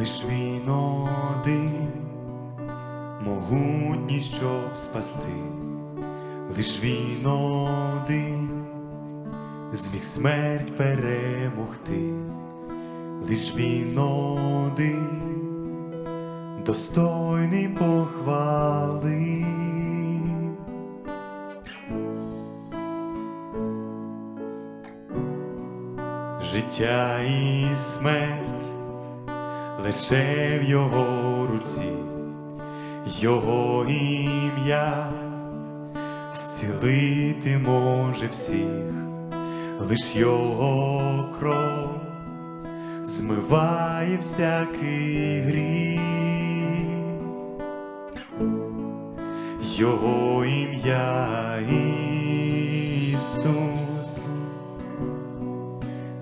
лиш він один, могутній, щоб спасти, лиш він один, зміг смерть перемогти, лиш він один, достойний похвали. Життя і смерть лише в його руці, його ім'я зцілити може всіх, лиш його кров змиває всякий гріх, його ім'я Ісус.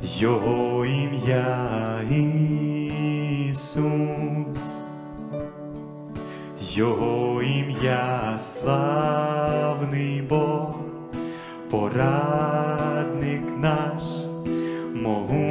Його ім'я Ісус, Його ім'я славний Бог, порадник наш, могутній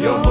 Його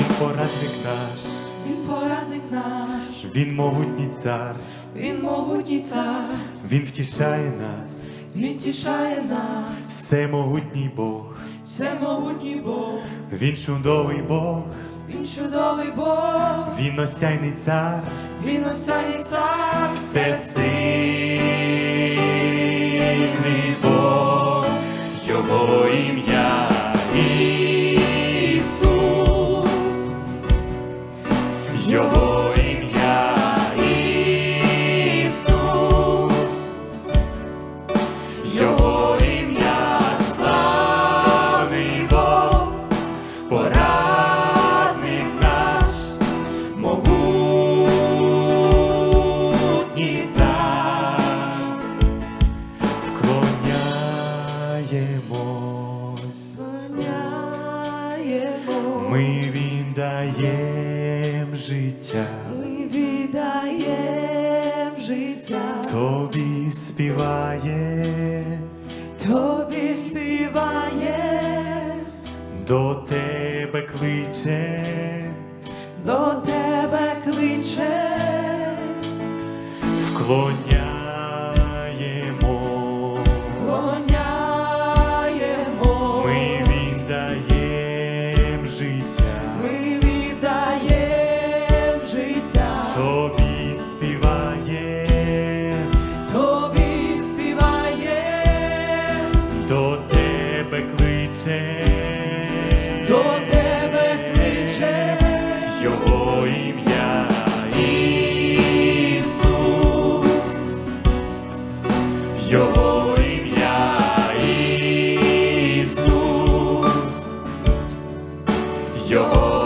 Він порадник наш, Він порадник наш, він могутній цар, він могутній цар, він втішає нас, він тішає нас, всемогутній Бог, всемогутній Бог, він чудовий Бог, він чудовий Бог, він осяйний цар, він осяйний цар, всесильний Бог, його ім'я ми віддаєм життя, ми віддаєм життя, тобі співає, тобі співає, до тебе кличе, до тебе кличе, вклоняємо, Його ім'я Ісус, Його ім'я Ісус, Його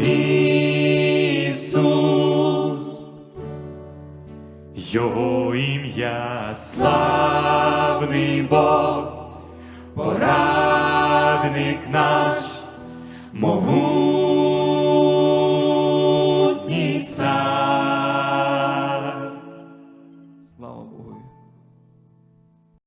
Ісус, Його ім'я славний Бог, порадник наш, могутній